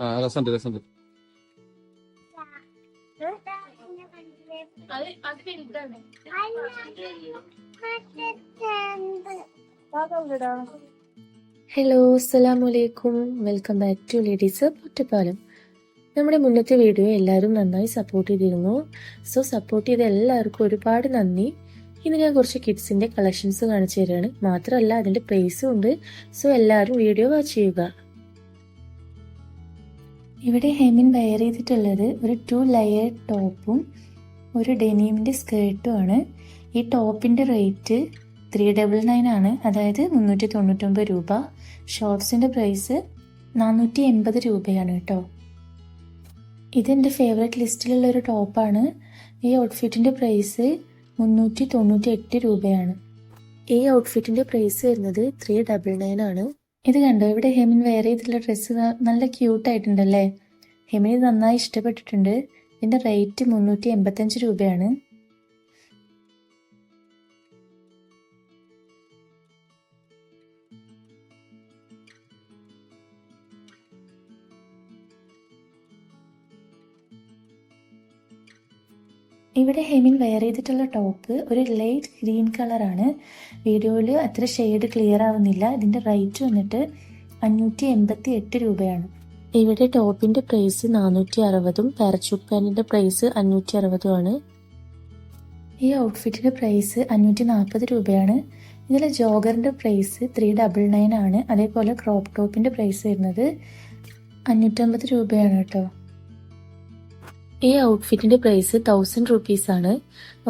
ആ രസമുണ്ട് രസമുണ്ട് ഹലോ അസ്സലാമു അലൈക്കും. വെൽക്കം ബാക്ക് ടു ലേഡീസ് പൊറ്റപ്പാലം നമ്മുടെ മുന്നത്തെ വീഡിയോ എല്ലാവരും നന്നായി സപ്പോർട്ട് ചെയ്തിരുന്നു. സോ സപ്പോർട്ട് ചെയ്ത എല്ലാവർക്കും ഒരുപാട് നന്ദി. ഇന്ന് ഞാൻ കുറച്ച് കിഡ്സിന്റെ കളക്ഷൻസ് കാണിച്ചു തരികയാണ് മാത്രമല്ല അതിന്റെ പ്രൈസും ഉണ്ട്. സോ എല്ലാവരും വീഡിയോ വാച്ച് ചെയ്യുക. ഇവിടെ ഹെമിൻ വെയർ ചെയ്തിട്ടുള്ളത് ഒരു ടു ലെയർ ടോപ്പും ഒരു ഡെനീമിന്റെ സ്കേർട്ടും ആണ്. ഈ ടോപ്പിന്റെ റേറ്റ് ത്രീ ഡബിൾ നയൻ ആണ്. അതായത് മുന്നൂറ്റി തൊണ്ണൂറ്റൊമ്പത് രൂപ. ഷോർട്സിന്റെ പ്രൈസ് നാനൂറ്റി എൺപത് രൂപയാണ് കേട്ടോ. ഇതെന്റെ ഫേവറേറ്റ് ലിസ്റ്റിലുള്ള ഒരു ടോപ്പാണ്. ഈ ഔട്ട്ഫിറ്റിന്റെ പ്രൈസ് മുന്നൂറ്റി തൊണ്ണൂറ്റി എട്ട് രൂപയാണ്. ഈ ഔട്ട്ഫിറ്റിന്റെ പ്രൈസ് വരുന്നത് ത്രീ ഡബിൾ നയൻ ആണ്. ഇത് കണ്ടോ? ഇവിടെ ഹെമിൻ വെയർ ചെയ്തിട്ടുള്ള ഡ്രസ്സ് നല്ല ക്യൂട്ട് ആയിട്ടുണ്ടല്ലേ? ഹെമിന് നന്നായി ഇഷ്ടപ്പെട്ടിട്ടുണ്ട്. ഇതിന്റെ റേറ്റ് മുന്നൂറ്റി എൺപത്തഞ്ച് രൂപയാണ്. ഇവിടെ ഹെമിൻ വെയർ ചെയ്തിട്ടുള്ള ടോപ്പ് ഒരു ലൈറ്റ് ഗ്രീൻ കളറാണ് വീഡിയോയിൽ അത്ര ഷെയ്ഡ് ക്ലിയർ ആവുന്നില്ല. ഇതിന്റെ റേറ്റ് വന്നിട്ട് അഞ്ഞൂറ്റി എൺപത്തി എട്ട് രൂപയാണ്. ഇവിടെ ടോപ്പിന്റെ പ്രൈസ് നാനൂറ്റി അറുപതും പാരച്യൂട്ട് പാന്റിന്റെ പ്രൈസ് അഞ്ഞൂറ്റി അറുപതുമാണ് ഈ ഔട്ട്ഫിറ്റിന്റെ പ്രൈസ് അഞ്ഞൂറ്റി നാൽപ്പത് രൂപയാണ്. ഇതിലെ ജോഗറിന്റെ പ്രൈസ് ത്രീ ഡബിൾ നയൻ ആണ്. അതേപോലെ ക്രോപ്പ് ടോപ്പിന്റെ പ്രൈസ് വരുന്നത് അഞ്ഞൂറ്റമ്പത് രൂപയാണ് കേട്ടോ. ഈ ഔട്ട്ഫിറ്റിന്റെ പ്രൈസ് തൗസൻഡ് റുപ്പീസ് ആണ്.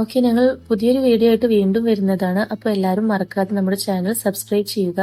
ഓക്കെ ഞങ്ങൾ പുതിയൊരു വീഡിയോ ആയിട്ട് വീണ്ടും വരുന്നതാണ്. അപ്പോൾ എല്ലാവരും മറക്കാതെ നമ്മുടെ ചാനൽ സബ്സ്ക്രൈബ് ചെയ്യുക.